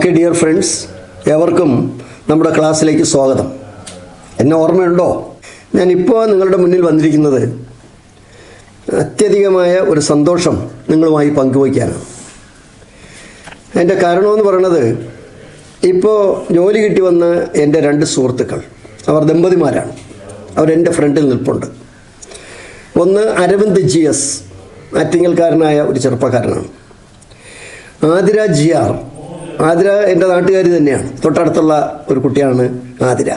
Okay dear friends ഏവർക്കും നമ്മുടെ ക്ലാസ്സിലേക്ക് സ്വാഗതം. എന്നെ ഓർമ്മയുണ്ടോ? ഞാനിപ്പോൾ നിങ്ങളുടെ മുന്നിൽ വന്നിരിക്കുന്നത് അത്യധികമായ ഒരു സന്തോഷം നിങ്ങളുമായി പങ്കുവയ്ക്കാനാണ്. അതിന്റെ കാരണമെന്ന് പറയണത് ഇപ്പോൾ ജോലി കിട്ടി വന്ന എന്റെ രണ്ട് സുഹൃത്തുക്കൾ അവർ ദമ്പതിമാരാണ്. അവരെന്റെ ഫ്രണ്ടിൽ നിൽപ്പുണ്ട്. ഒന്ന് അരവിന്ദ് ജി എസ് ആറ്റിങ്ങൽക്കാരനായ ഒരു ചെറുപ്പക്കാരനാണ്. ആതിര ജി ആർ ആതിര എന്റെ നാട്ടുകാരി തന്നെയാണ്. തൊട്ടടുത്തുള്ള ഒരു കുട്ടിയാണ് ആതിര.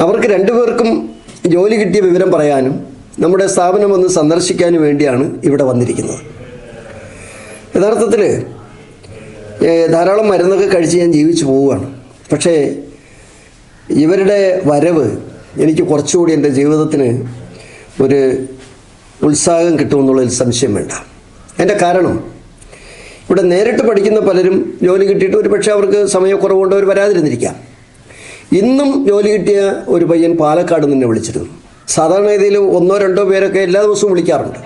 അവർക്ക് രണ്ടുപേർക്കും ജോലി കിട്ടിയ വിവരം പറയാനും നമ്മുടെ സ്ഥാപനം ഒന്ന് സന്ദർശിക്കാനും വേണ്ടിയാണ് ഇവിടെ വന്നിരിക്കുന്നത്. യഥാർത്ഥത്തിൽ ധാരാളം മരുന്നൊക്കെ കഴിച്ച് ഞാൻ ജീവിച്ചു പോവുകയാണ്. പക്ഷേ ഇവരുടെ വരവ് എനിക്ക് കുറച്ചുകൂടി എന്റെ ജീവിതത്തിന് ഒരു ഉത്സാഹം കിട്ടുമെന്നുള്ളതിൽ സംശയം വേണ്ട. എന്റെ കാരണം ഇവിടെ നേരിട്ട് പഠിക്കുന്ന പലരും ജോലി കിട്ടിയിട്ട് ഒരു പക്ഷേ അവർക്ക് സമയക്കുറവുകൊണ്ട് അവർ വരാതിരുന്നിരിക്കാം. ഇന്നും ജോലി കിട്ടിയ ഒരു പയ്യൻ പാലക്കാട് നിന്നെ വിളിച്ചിരുന്നു. സാധാരണ രീതിയിൽ ഒന്നോ രണ്ടോ പേരൊക്കെ എല്ലാ ദിവസവും വിളിക്കാറുണ്ട്.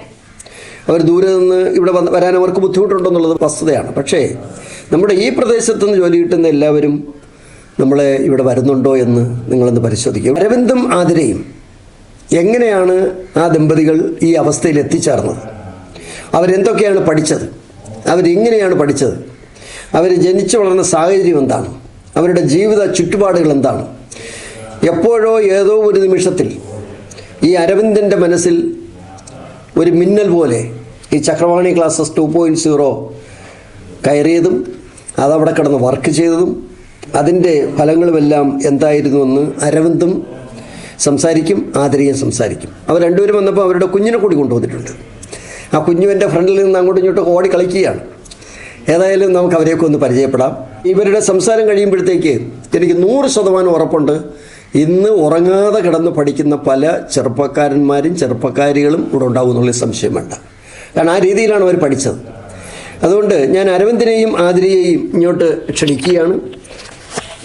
അവർ ദൂരെ നിന്ന് ഇവിടെ വന്ന് വരാൻ അവർക്ക് ബുദ്ധിമുട്ടുണ്ടെന്നുള്ളത് വസ്തുതയാണ്. പക്ഷേ നമ്മുടെ ഈ പ്രദേശത്ത് നിന്ന് ജോലി കിട്ടുന്ന എല്ലാവരും നമ്മളെ ഇവിടെ വരുന്നുണ്ടോ എന്ന് നിങ്ങളൊന്ന് പരിശോധിക്കും. അരവിന്ദും ആതിരയും എങ്ങനെയാണ് ആ ദമ്പതികൾ ഈ അവസ്ഥയിൽ എത്തിച്ചേർന്നത്? അവരെന്തൊക്കെയാണ് പഠിച്ചത്? അവരെങ്ങനെയാണ് പഠിച്ചത്. അവർ ജനിച്ചു വളർന്ന സാഹചര്യം എന്താണ്? അവരുടെ ജീവിത ചുറ്റുപാടുകൾ എന്താണ്? എപ്പോഴോ ഏതോ ഒരു നിമിഷത്തിൽ ഈ അരവിന്ദന്റെ മനസ്സിൽ ഒരു മിന്നൽ പോലെ ഈ Chakravani classes two point zero കയറിയതും അതവിടെ കിടന്ന് വർക്ക് ചെയ്തതും അതിന്റെ ഫലങ്ങളുമെല്ലാം എന്തായിരുന്നുവെന്ന് അരവിന്ദും സംസാരിക്കും ആതിരയും സംസാരിക്കും. അവർ രണ്ടുപേരും വന്നപ്പോൾ അവരുടെ കുഞ്ഞിനെ കൂടി കൊണ്ടുവന്നിട്ടുണ്ട്. ആ കുഞ്ഞു എന്റെ ഫ്രണ്ടിൽ നിന്ന് അങ്ങോട്ടും ഇങ്ങോട്ടും ഓടി കളിക്കുകയാണ്. ഏതായാലും നമുക്ക് അവരെയൊക്കെ ഒന്ന് പരിചയപ്പെടാം. ഇവരുടെ സംസാരം കഴിയുമ്പോഴത്തേക്ക് എനിക്ക് നൂറ് ശതമാനം ഉറപ്പുണ്ട്. ഇന്ന് ഉറങ്ങാതെ കിടന്ന് പഠിക്കുന്ന പല ചെറുപ്പക്കാരന്മാരും ചെറുപ്പക്കാരികളും ഇവിടെ ഉണ്ടാവും എന്നുള്ള സംശയം വേണ്ട. കാരണം ആ രീതിയിലാണ് അവർ പഠിച്ചത്. അതുകൊണ്ട് ഞാൻ അരവിന്ദിനെയും ആതിരയെയും ഇങ്ങോട്ട് ക്ഷണിക്കുകയാണ്.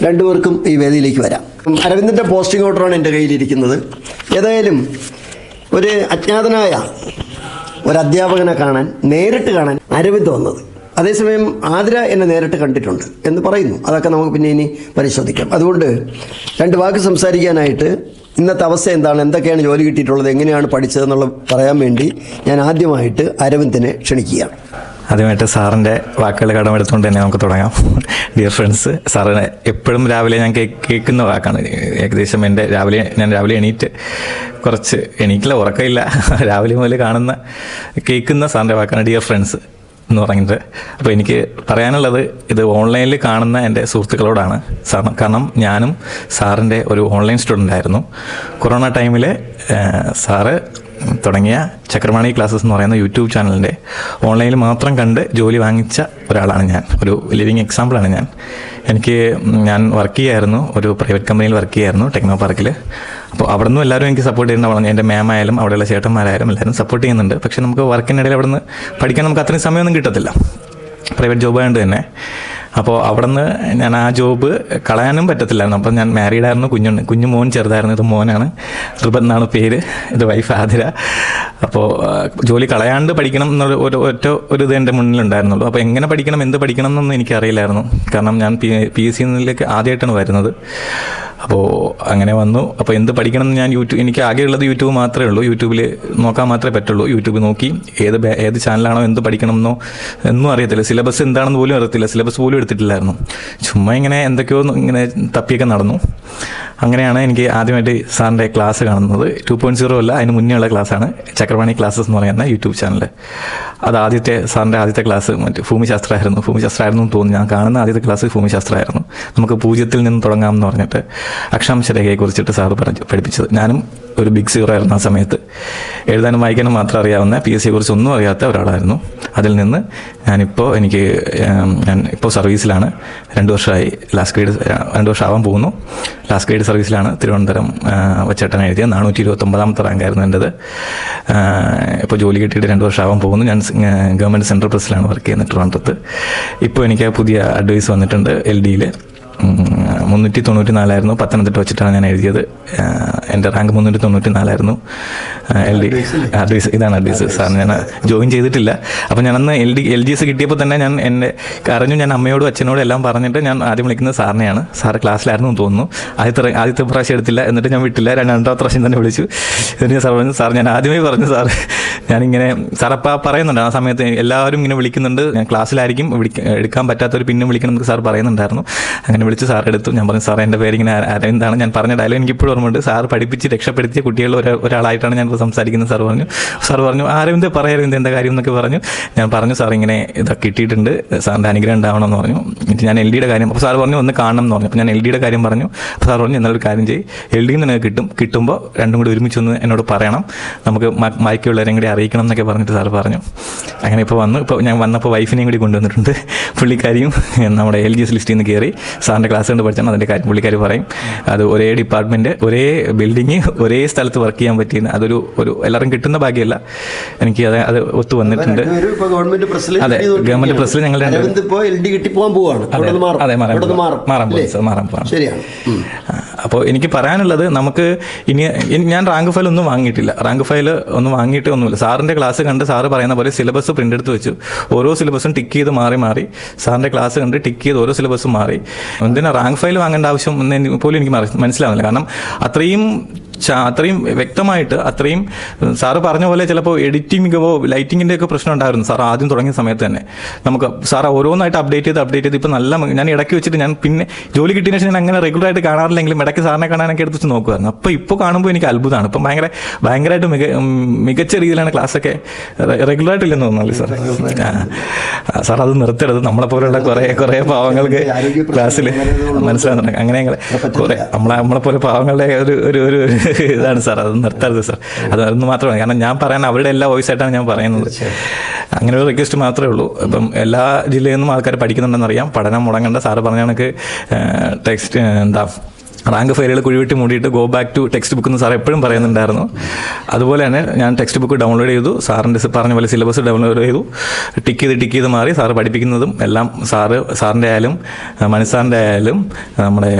രണ്ടുപേർക്കും ഈ വേദിയിലേക്ക് വരാം. അരവിന്ദിന്റെ പോസ്റ്റിംഗ് ഓർഡറാണ് എന്റെ കയ്യിലിരിക്കുന്നത്. ഏതായാലും ഒരു അജ്ഞാതനായ ഒരു അധ്യാപകനെ കാണാൻ നേരിട്ട് കാണാൻ അരവിന്ദ് വന്നത്. അതേസമയം ആതിര എന്നെ നേരിട്ട് കണ്ടിട്ടുണ്ട് എന്ന് പറയുന്നു. അതൊക്കെ നമുക്ക് പിന്നെ ഇനി പരിശോധിക്കാം. അതുകൊണ്ട് രണ്ട് വാക്ക് സംസാരിക്കാനായിട്ട് ഇന്നത്തെ അവസ്ഥ എന്താണ് എന്തൊക്കെയാണ് ജോലി കിട്ടിയിട്ടുള്ളത് എങ്ങനെയാണ് പഠിച്ചതെന്നുള്ളത് പറയാൻ വേണ്ടി ഞാൻ ആദ്യമായിട്ട് അരവിന്ദിനെ ക്ഷണിക്കുകയാണ്. ആദ്യമായിട്ട് സാറിന്റെ വാക്കുകൾ കടമെടുത്തുകൊണ്ട് തന്നെ നമുക്ക് തുടങ്ങാം. ഡിയർ ഫ്രണ്ട്സ് സാറിന് എപ്പോഴും രാവിലെ ഞാൻ കേൾക്കുന്ന വാക്കാണ്. ഏകദേശം എന്റെ രാവിലെ ഞാൻ രാവിലെ എണീറ്റ് കുറച്ച് എണീക്കില്ല ഉറക്കമില്ല. രാവിലെ മുതൽ കാണുന്ന കേൾക്കുന്ന സാറിന്റെ വാക്കാണ് ഡിയർ ഫ്രണ്ട്സ് എന്ന് പറഞ്ഞിട്ട്. അപ്പോൾ എനിക്ക് പറയാനുള്ളത് ഇത് ഓൺലൈനിൽ കാണുന്ന എന്റെ സുഹൃത്തുക്കളോടാണ് സാർ കാരണം ഞാനും സാറിന്റെ ഒരു ഓൺലൈൻ സ്റ്റുഡന്റ് ആയിരുന്നു. കൊറോണ ടൈമിൽ സാറ് തുടങ്ങിയ ചക്രവാണി ക്ലാസ്സസ് എന്ന് പറയുന്ന യൂട്യൂബ് ചാനലിന്റെ ഓൺലൈനിൽ മാത്രം കണ്ട് ജോലി വാങ്ങിച്ച ഒരാളാണ് ഞാൻ. ഒരു ലിവിങ് എക്സാമ്പിളാണ് ഞാൻ. എനിക്ക് ഞാൻ വർക്ക് ചെയ്യായിരുന്നു. ഒരു പ്രൈവറ്റ് കമ്പനിയിൽ വർക്ക് ചെയ്യായിരുന്നു ടെക്നോ പാർക്കിൽ അപ്പോൾ അവിടെ നിന്നും എല്ലാവരും എനിക്ക് സപ്പോർട്ട് ചെയ്യുന്നുണ്ട്. എന്റെ മാം ആയാലും അവിടെയുള്ള ചേട്ടന്മാരായാലും എല്ലാവരും സപ്പോർട്ട് ചെയ്യുന്നുണ്ട്. പക്ഷേ നമുക്ക് വർക്കിനിടയിൽ അവിടെ നിന്ന് പഠിക്കാൻ നമുക്ക് അത്രയും സമയമൊന്നും കിട്ടത്തില്ല. പ്രൈവറ്റ് ജോബ് ആയതുകൊണ്ട് തന്നെ. അപ്പോൾ അവിടെ നിന്ന് ഞാൻ ആ ജോബ് കളയാനും പറ്റത്തില്ലായിരുന്നു. അപ്പം ഞാൻ മാരീഡ് ആയിരുന്നു കുഞ്ഞുണ്ട് കുഞ്ഞു മോൻ ചെറുതായിരുന്നു ഇത് മോനാണ്. റിബൻ എന്നാണ് പേര് ഇത് വൈഫ് ആതിര. അപ്പോൾ ജോലി കളയാണ്ട് പഠിക്കണം എന്നുള്ള ഒരു ഒറ്റ ഒരു ഇത് എന്റെ മുന്നിലുണ്ടായിരുന്നുള്ളൂ. അപ്പോൾ എങ്ങനെ പഠിക്കണം എന്ത് പഠിക്കണം എന്നൊന്നും എനിക്കറിയില്ലായിരുന്നു. കാരണം ഞാൻ പി പി എസ് സിയിലേക്ക് ആദ്യമായിട്ടാണ് വരുന്നത്. അപ്പോൾ അങ്ങനെ വന്നു. അപ്പോൾ എന്ത് പഠിക്കണം എന്ന് ഞാൻ യൂട്യൂബ് എനിക്ക് ആകെയുള്ളത് യൂട്യൂബ് മാത്രമേ ഉള്ളൂ. യൂട്യൂബിൽ നോക്കാൻ മാത്രമേ പറ്റുള്ളൂ. യൂട്യൂബ് നോക്കി ഏത് ഏത് ചാനലാണോ എന്ത് പഠിക്കണമെന്നോ എന്നും അറിയത്തില്ല. സിലബസ് എന്താണെന്ന് പോലും അറിയത്തില്ല. സിലബസ് പോലും എടുത്തിട്ടില്ലായിരുന്നു. ചുമ്മാ ഇങ്ങനെ എന്തൊക്കെയോ ഇങ്ങനെ തപ്പിയൊക്കെ നടന്നു. അങ്ങനെയാണ് എനിക്ക് ആദ്യമായിട്ട് സാറിന്റെ ക്ലാസ് കാണുന്നത്. ടു പോയിന്റ് സീറോ അല്ല അതിന് മുന്നേ ഉള്ള ക്ലാസ്സാണ്. ചക്രവാണി ക്ലാസ്സസ് എന്ന് പറയുന്ന യൂട്യൂബ് ചാനൽ. അത് ആദ്യത്തെ സാറിന്റെ ആദ്യത്തെ ക്ലാസ് മറ്റേ ഭൂമിശാസ്ത്രമായിരുന്നു. ഭൂമിശാസ്ത്രമായിരുന്നു എന്ന് തോന്നുന്നു. ഞാൻ കാണുന്ന ആദ്യത്തെ ക്ലാസ് ഭൂമിശാസ്ത്രമായിരുന്നു. നമുക്ക് പൂജ്യത്തിൽ നിന്ന് തുടങ്ങാം എന്ന് പറഞ്ഞിട്ട് അക്ഷാംശരേഖയെ കുറിച്ചിട്ട് സാറ് പറഞ്ഞു പഠിപ്പിച്ചത്. ഞാനും ഒരു ബിഗ് സീറോ ആയിരുന്നു ആ സമയത്ത്. എഴുതാനും വായിക്കാനും മാത്രം അറിയാവുന്ന പി എസ് സിയെ കുറിച്ച് ഒന്നും അറിയാത്ത ഒരാളായിരുന്നു. അതിൽ നിന്ന് ഞാനിപ്പോൾ എനിക്ക് ഞാൻ ഇപ്പോൾ സർവീസിലാണ്. രണ്ട് വർഷമായി ലാസ്റ്റ് ഗ്രേഡ് രണ്ട് വർഷം ആവാൻ പോകുന്നു. ലാസ്റ്റ് ഗ്രേഡ് സർവീസിലാണ് തിരുവനന്തപുരം വച്ചേട്ടൻ എഴുതിയത്. നാനൂറ്റി ഇരുപത്തൊമ്പതാമത്തെ റാങ്കായിരുന്നു എന്റെത്. ഇപ്പോൾ ജോലി കിട്ടിയിട്ട് രണ്ട് വർഷം ആവാൻ പോകുന്നു. ഞാൻ ഗവൺമെന്റ് സെൻട്രൽ പ്രസിലാണ് വർക്ക് ചെയ്യുന്നത് ട്രിവാൻഡ്രത്ത്. ഇപ്പോൾ എനിക്ക് പുതിയ അഡ്വൈസ് വന്നിട്ടുണ്ട് എൽ ഡിയിൽ മുന്നൂറ്റി തൊണ്ണൂറ്റി നാലായിരുന്നു പത്തനംതിട്ട വെച്ചിട്ടാണ് ഞാൻ എഴുതിയത്. എന്റെ റാങ്ക് മുന്നൂറ്റി തൊണ്ണൂറ്റി നാലായിരുന്നു എൽ ഡി അഡ്വൈസ് ഇതാണ് അഡ്വൈസ് സാർ ഞാൻ ജോയിൻ ചെയ്തിട്ടില്ല. അപ്പോൾ ഞാനന്ന് L D L G S കിട്ടിയപ്പോൾ തന്നെ ഞാൻ എന്റെ അറിഞ്ഞു ഞാൻ അമ്മയോടും അച്ഛനോടും എല്ലാം പറഞ്ഞിട്ട് ഞാൻ ആദ്യം വിളിക്കുന്നത് സാറിനെയാണ്. സാർ ക്ലാസ്സിലായിരുന്നു എന്ന് തോന്നുന്നു. ആദ്യത്തെ ആദ്യത്തെ പ്രാവശ്യം എടുത്തില്ല. എന്നിട്ട് ഞാൻ വിട്ടില്ല. രണ്ടാമത്തെ പ്രാവശ്യം തന്നെ വിളിച്ചു. എന്നിട്ട് ഞാൻ സാർ പറഞ്ഞു സാർ ഞാൻ ആദ്യമേ പറഞ്ഞു സാർ ഞാനിങ്ങനെ സാർ അപ്പം പറയുന്നുണ്ട്. ആ സമയത്ത് എല്ലാവരും ഇങ്ങനെ വിളിക്കുന്നുണ്ട്. ഞാൻ ക്ലാസ്സിലായിരിക്കും. എടുക്കാൻ പറ്റാത്തവർ പിന്നെ വിളിക്കണം എന്ന് സാർ പറയുന്നുണ്ടായിരുന്നു. അങ്ങനെ വിളിച്ച് സാർ എടുത്തു. ഞാൻ പറഞ്ഞു സാർ എന്റെ പേരിങ്ങനെ അരവിന്ദാണ് ഞാൻ പറഞ്ഞ ഡയലോഗ് എനിക്ക് ഇപ്പോഴും ഓർമ്മയുണ്ട്. സാർ പഠിപ്പിച്ച് രക്ഷപ്പെടുത്തിയ കുട്ടികളിൽ ഒരാളായിട്ടാണ് ഞാൻ ഇപ്പോൾ സംസാരിക്കുന്ന സാർ പറഞ്ഞു. സാർ പറഞ്ഞു ആരവിന്ദ് പറ അരവിന്ദ് എന്താ കാര്യം എന്നൊക്കെ പറഞ്ഞു. ഞാൻ പറഞ്ഞു സാർ ഇങ്ങനെ ഇതൊക്കെ കിട്ടിയിട്ടുണ്ട്. സാറിന്റെ അനുഗ്രഹം ഉണ്ടാവണം എന്ന് പറഞ്ഞു. എന്നിട്ട് ഞാൻ എൽ ഡിയുടെ കാര്യം അപ്പോൾ സാർ പറഞ്ഞു ഒന്ന് കാണണം എന്ന് പറഞ്ഞു. അപ്പോൾ ഞാൻ എൽ ഡിയുടെ കാര്യം പറഞ്ഞു. അപ്പോൾ സാർ പറഞ്ഞു എന്നാലൊരു കാര്യം ചെയ്യും. എൽ ഡിയിൽ നിന്ന് കിട്ടും കിട്ടുമ്പോൾ രണ്ടും കൂടി ഒരുമിച്ച് ഒന്ന് എന്നോട് പറയണം. നമുക്ക് ബാക്കിയുള്ളവരെയും കൂടി അറിയിക്കണം എന്നൊക്കെ പറഞ്ഞിട്ട് സാർ പറഞ്ഞു. അങ്ങനെ ഇപ്പോൾ വന്നു. ഇപ്പോൾ ഞാൻ വന്നപ്പോൾ വൈഫിനെയും കൂടി കൊണ്ടുവന്നിട്ടുണ്ട്. പുള്ളിക്കാരിയും നമ്മുടെ എൽ ജി എസ് ലിസ്റ്റിൽ നിന്ന് കയറി സാറിന്റെ ക്ലാസ് കൊണ്ട് പഠിച്ചാണ് അതിന്റെ കാര്യം പുള്ളിക്കാരി പറയും. അത് ഒരേ ഡിപ്പാർട്ട്മെന്റ് ഒരേ ബിൽഡിങ് ഒരേ സ്ഥലത്ത് വർക്ക് ചെയ്യാൻ പറ്റിയെന്ന്. അതൊരു ഒരു എല്ലാവരും കിട്ടുന്ന ഭാഗ്യമല്ല. എനിക്ക് അത് അത് ഒത്തു വന്നിട്ടുണ്ട്. അതെ, ഗവൺമെന്റ് പ്രസിൽ ഞങ്ങൾ അതെ, മാറാൻ മാറും. മാറാൻ പോകും? സാർ, മാറാൻ അപ്പോൾ എനിക്ക് പറയാനുള്ളത് നമുക്ക് ഇനി ഞാൻ റാങ്ക് ഫയൽ ഒന്നും വാങ്ങിയിട്ടില്ല. റാങ്ക് ഫയൽ ഒന്നും വാങ്ങിയിട്ട് ഒന്നുമില്ല. സാറിന്റെ ക്ലാസ് കണ്ട് സാറ് പറയുന്ന പോലെ സിലബസ് പ്രിന്റ് എടുത്ത് വെച്ചു. ഓരോ സിലബസും ടിക്ക് ചെയ്ത് മാറി മാറി. സാറിന്റെ ക്ലാസ് കണ്ട് ടിക്ക് ചെയ്ത് ഓരോ സിലബസും മാറി. എന്തിനാ റാങ്ക് ഫയൽ വാങ്ങേണ്ട ആവശ്യം എന്ന് പോലും എനിക്ക് മനസ്സിലാവുന്നില്ല. കാരണം അത്രയും അത്രയും വ്യക്തമായിട്ട് അത്രയും സാറ് പറഞ്ഞ പോലെ ചിലപ്പോൾ എഡിറ്റിംഗ് മികവോ ലൈറ്റിങ്ങിന്റെ ഒക്കെ പ്രശ്നം ഉണ്ടായിരുന്നു സാർ ആദ്യം തുടങ്ങിയ സമയത്ത് തന്നെ. നമുക്ക് സാർ ഓരോന്നായിട്ട് അപ്ഡേറ്റ് ചെയ്ത് അപ്ഡേറ്റ് ചെയ്ത് ഇപ്പം നല്ല ഞാൻ ഇടയ്ക്ക് വെച്ചിട്ട് ഞാൻ പിന്നെ ജോലി കിട്ടിയതിന് ശേഷം ഞാൻ അങ്ങനെ റെഗുലർ ആയിട്ട് കാണാറില്ലെങ്കിലും ഇടയ്ക്ക് സാറിനെ കാണാനൊക്കെ എടുത്ത് വെച്ച് നോക്കുമായിരുന്നു അപ്പോൾ ഇപ്പോൾ കാണുമ്പോൾ എനിക്ക് അത്ഭുതമാണ്. ഇപ്പം ഭയങ്കര ഭയങ്കരമായിട്ട് മിക മികച്ച രീതിയിലാണ് ക്ലാസ്സൊക്കെ റെഗുലർ ആയിട്ടില്ലെന്ന് തോന്നുന്നു സാർ? സാർ അത് നിർത്തരുത്. നമ്മളെ പോലെയുള്ള കുറേ കുറേ പാവങ്ങൾക്ക് ക്ലാസ്സിൽ മനസ്സിലാകുന്നുണ്ട് അങ്ങനെ കുറേ നമ്മളെ നമ്മളെ പോലെ പാവങ്ങളുടെ ഒരു ഒരു ഒരു ഇതാണ് സാർ അത് നിർത്തരുത് സാർ. അത് അതൊന്ന് മാത്രമാണ്. കാരണം ഞാൻ പറയാൻ അവരുടെ എല്ലാ വോയിസ് ആയിട്ടാണ് ഞാൻ പറയുന്നത്. അങ്ങനെ ഒരു റിക്വസ്റ്റ് മാത്രമേ ഉള്ളൂ. ഇപ്പം എല്ലാ ജില്ലയിൽ നിന്നും ആൾക്കാർ പഠിക്കുന്നുണ്ടെന്ന് അറിയാം. പഠനം മുടങ്ങേണ്ട സാറ് പറഞ്ഞ കണക്ക് ടെക്സ്റ്റ് എന്താ റാങ്ക് ഫയലുകൾ കുഴിവിട്ട് മൂടിയിട്ട് go back to text book എന്ന് സാർ എപ്പോഴും പറയുന്നുണ്ടായിരുന്നു. അതുപോലെ തന്നെ ഞാൻ ടെക്സ്റ്റ് ബുക്ക് ഡൗൺലോഡ് ചെയ്തു. സാറിന്റെ പറഞ്ഞ പോലെ സിലബസ് ഡൗൺലോഡ് ചെയ്തു. ടിക്ക് ചെയ്ത് ടിക്ക് ചെയ്ത് മാറി സാറ് പഠിപ്പിക്കുന്നതും എല്ലാം സാറ് സാറിന്റെ ആയാലും മനസ്സാറിന്റെ ആയാലും നമ്മുടെ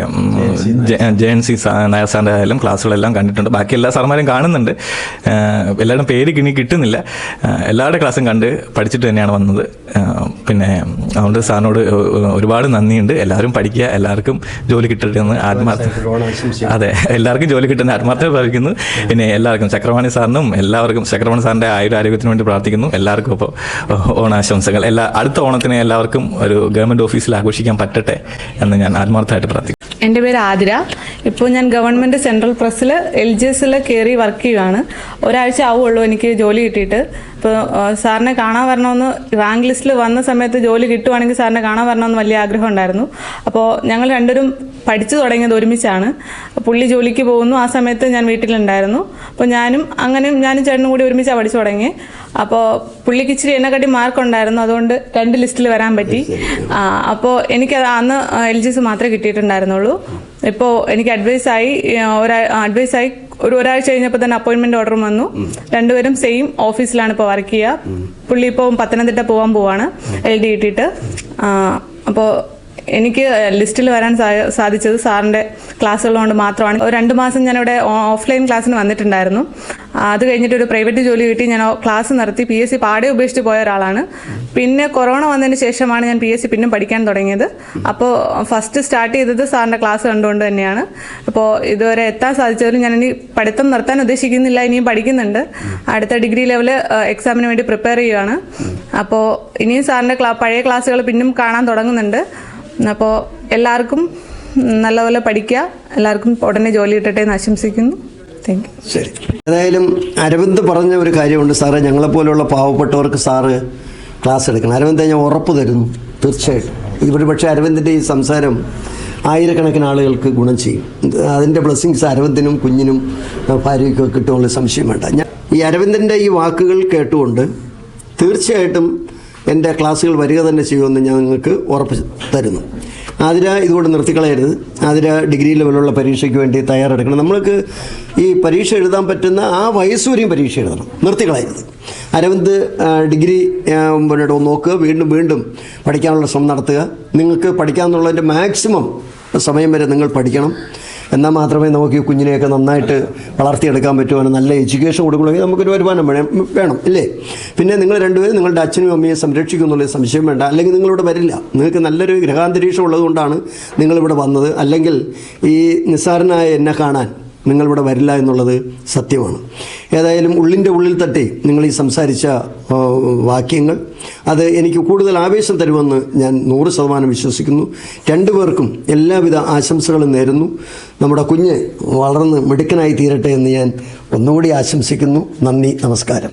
ജയൻ സി നായർ. സാറിന്റെ ആയാലും ക്ലാസ്സുകളെല്ലാം കണ്ടിട്ടുണ്ട്. ബാക്കി എല്ലാ സാർമാരും കാണുന്നുണ്ട്. എല്ലാവരും പേര് കിണി കിട്ടുന്നില്ല. എല്ലാവരുടെ ക്ലാസ്സും കണ്ട് പഠിച്ചിട്ട് തന്നെയാണ് വന്നത്. പിന്നെ അതുകൊണ്ട് സാറിനോട് ഒരുപാട് നന്ദിയുണ്ട്. എല്ലാവരും പഠിക്കുക എല്ലാവർക്കും ജോലി കിട്ടട്ടെ എന്ന് ആത്മാർത്ഥ അതെ എല്ലാവർക്കും ജോലി കിട്ടുന്ന ആത്മാർത്ഥം പ്രാർത്ഥിക്കുന്നു പിന്നെ എല്ലാവർക്കും ചക്രവാണി സാറിനും എല്ലാവർക്കും ചക്രവാണി സാറിന്റെ ആയുരാരോഗ്യത്തിന് വേണ്ടി പ്രാർത്ഥിക്കുന്നു. എല്ലാവർക്കും ഇപ്പോൾ ഓണാശംസകൾ. എല്ലാ അടുത്ത ഓണത്തിന് എല്ലാവർക്കും ഒരു ഗവൺമെന്റ് ഓഫീസിൽ ആഘോഷിക്കാൻ പറ്റട്ടെ എന്ന് ഞാൻ ആത്മാർത്ഥമായിട്ട് പ്രാർത്ഥിക്കുന്നു. എന്റെ പേര് ആതിര. ഇപ്പോൾ ഞാൻ ഗവൺമെന്റ് സെൻട്രൽ പ്രസ്സിൽ എൽ ജി എസിൽ കയറി വർക്ക് ചെയ്യുകയാണ് ഒരാഴ്ച ആവുള്ളൂ എനിക്ക് ജോലി കിട്ടിയിട്ട്. ഇപ്പോൾ സാറിനെ കാണാൻ വരണമെന്ന് റാങ്ക് ലിസ്റ്റിൽ വന്ന സമയത്ത് ജോലി കിട്ടുവാണെങ്കിൽ സാറിനെ കാണാൻ വരണമെന്ന് വലിയ ആഗ്രഹം ഉണ്ടായിരുന്നു. അപ്പോൾ ഞങ്ങൾ രണ്ടുപേരും പഠിച്ചു തുടങ്ങിയത് ഒരുമിച്ചാണ്. പുള്ളി ജോലിക്ക് പോകുന്നു. ആ സമയത്ത് ഞാൻ വീട്ടിലുണ്ടായിരുന്നു. അപ്പോൾ ഞാനും അങ്ങനെ ഞാനും ചേട്ടനും കൂടി ഒരുമിച്ചാണ് പഠിച്ചു തുടങ്ങി അപ്പോൾ പുള്ളിക്ക് ഇച്ചിരി എന്നെക്കാട്ടി മാർക്ക് ഉണ്ടായിരുന്നു. അതുകൊണ്ട് രണ്ട് ലിസ്റ്റിൽ വരാൻ പറ്റി. അപ്പോൾ എനിക്ക് അന്ന് എൽ ജി എസ് മാത്രമേ കിട്ടിയിട്ടുണ്ടായിരുന്നുള്ളൂ. ഇപ്പോൾ എനിക്ക് അഡ്വൈസായി ഒരാ അഡ്വൈസായി ഒരു ഒരാഴ്ച കഴിഞ്ഞപ്പോൾ തന്നെ അപ്പോയിൻമെന്റ് ഓർഡറും വന്നു. രണ്ടുപേരും സെയിം ഓഫീസിലാണ് ഇപ്പോൾ വർക്ക് ചെയ്യുക. പുള്ളി ഇപ്പോൾ പത്തനംതിട്ട പോകാൻ പോവാണ് എൽ ഡി കിട്ടിയിട്ട് അപ്പോൾ എനിക്ക് ലിസ്റ്റിൽ വരാൻ സാധിച്ചത് സാറിന്റെ ക്ലാസ്സുകളുകൊണ്ട് മാത്രമാണ്. ഒരു രണ്ട് മാസം ഞാനിവിടെ ഓഫ്ലൈൻ ക്ലാസ്സിന് വന്നിട്ടുണ്ടായിരുന്നു. അത് കഴിഞ്ഞിട്ട് ഒരു പ്രൈവറ്റ് ജോലി കിട്ടി. ഞാൻ ക്ലാസ് നടത്തി പി എസ് സി പാടെ ഉപേക്ഷിച്ച് പോയ ഒരാളാണ്. പിന്നെ കൊറോണ വന്നതിന് ശേഷമാണ് ഞാൻ പി എസ് സി പിന്നെ പഠിക്കാൻ തുടങ്ങിയത്. അപ്പോൾ ഫസ്റ്റ് സ്റ്റാർട്ട് ചെയ്തത് സാറിന്റെ ക്ലാസ് കണ്ടുകൊണ്ട് തന്നെയാണ്. അപ്പോൾ ഇതുവരെ എത്താൻ സാധിച്ചതിലും ഞാൻ ഇനി പഠിത്തം നിർത്താൻ ഉദ്ദേശിക്കുന്നില്ല. ഇനിയും പഠിക്കുന്നുണ്ട്. അടുത്ത ഡിഗ്രി ലെവൽ എക്സാമിന് വേണ്ടി പ്രിപ്പയർ ചെയ്യുകയാണ് അപ്പോൾ ഇനിയും സാറിന്റെ പഴയ ക്ലാസ്സുകൾ പിന്നും കാണാൻ തുടങ്ങുന്നുണ്ട്. അപ്പോൾ എല്ലാവർക്കും നല്ലപോലെ പഠിക്കുക. എല്ലാവർക്കും ഉടനെ ജോലി കിട്ടട്ടെ എന്ന് ആശംസിക്കുന്നു. താങ്ക് യു ശരി. ഏതായാലും അരവിന്ദ് പറഞ്ഞ ഒരു കാര്യമുണ്ട് സാറേ. ഞങ്ങളെപ്പോലുള്ള പാവപ്പെട്ടവർക്ക് സാറ് ക്ലാസ് എടുക്കണം. അരവിന്ദ് ഞാൻ ഉറപ്പ് തരുന്നു. തീർച്ചയായിട്ടും. ഇതൊരു പക്ഷേ അരവിന്ദിന്റെ ഈ സംസാരം ആയിരക്കണക്കിന് ആളുകൾക്ക് ഗുണം ചെയ്യും. അതിന്റെ ബ്ലെസ്സിങ്സ് അരവിന്ദിനും കുഞ്ഞിനും ഭാര്യയ്ക്കും കിട്ടുമെന്നുള്ള സംശയം വേണ്ട. ഞാൻ ഈ അരവിന്ദന്റെ ഈ വാക്കുകൾ കേട്ടുകൊണ്ട് തീർച്ചയായിട്ടും എന്റെ ക്ലാസ്സുകൾ വരിക തന്നെ ചെയ്യുമെന്ന് ഞാൻ നിങ്ങൾക്ക് ഉറപ്പ് തരുന്നു. ആതിര ഇതുകൊണ്ട് നിർത്തിക്കളയരുത്. ആതിര ഡിഗ്രി ലെവലുള്ള പരീക്ഷയ്ക്ക് വേണ്ടി തയ്യാറെടുക്കണം. നമ്മൾക്ക് ഈ പരീക്ഷ എഴുതാൻ പറ്റുന്ന ആ വയസ്സ് വരെയും പരീക്ഷ എഴുതണം. നിർത്തിക്കളയരുത്. അരവിന്ദ് ഡിഗ്രി മുന്നോട്ട് നോക്കുക. വീണ്ടും വീണ്ടും പഠിക്കാനുള്ള ശ്രമം നടത്തുക. നിങ്ങൾക്ക് പഠിക്കാമെന്നുള്ളതിന്റെ മാക്സിമം സമയം വരെ നിങ്ങൾ പഠിക്കണം. എന്നാൽ മാത്രമേ നമുക്ക് ഈ കുഞ്ഞിനെയൊക്കെ നന്നായിട്ട് വളർത്തിയെടുക്കാൻ പറ്റുവാനും നല്ല എഡ്യൂക്കേഷൻ കൊടുക്കണമെങ്കിൽ നമുക്കൊരു വരുമാനം വേണം വേണം ഇല്ലേ? പിന്നെ നിങ്ങൾ രണ്ടുപേരും നിങ്ങളുടെ അച്ഛനും അമ്മയെ സംരക്ഷിക്കും എന്നുള്ളത് സംശയം വേണ്ട. അല്ലെങ്കിൽ നിങ്ങളിവിടെ വരില്ല. നിങ്ങൾക്ക് നല്ലൊരു ഗ്രഹാന്തരീക്ഷം ഉള്ളതുകൊണ്ടാണ് നിങ്ങളിവിടെ വന്നത്. അല്ലെങ്കിൽ ഈ നിസ്സാരനായ എന്നെ കാണാൻ നിങ്ങളിവിടെ വരില്ല എന്നുള്ളത് സത്യമാണ്. ഏതായാലും ഉള്ളിന്റെ ഉള്ളിൽ തട്ടി നിങ്ങൾ ഈ സംസാരിച്ച വാക്യങ്ങൾ അത് എനിക്ക് കൂടുതൽ ആവേശം തരുമെന്ന് ഞാൻ നൂറ് ശതമാനം വിശ്വസിക്കുന്നു. രണ്ടുപേർക്കും എല്ലാവിധ ആശംസകളും നേരുന്നു. നമ്മുടെ കുഞ്ഞ് വളർന്ന് മിടുക്കനായി തീരട്ടെ എന്ന് ഞാൻ ഒന്നുകൂടി ആശംസിക്കുന്നു. നന്ദി നമസ്കാരം.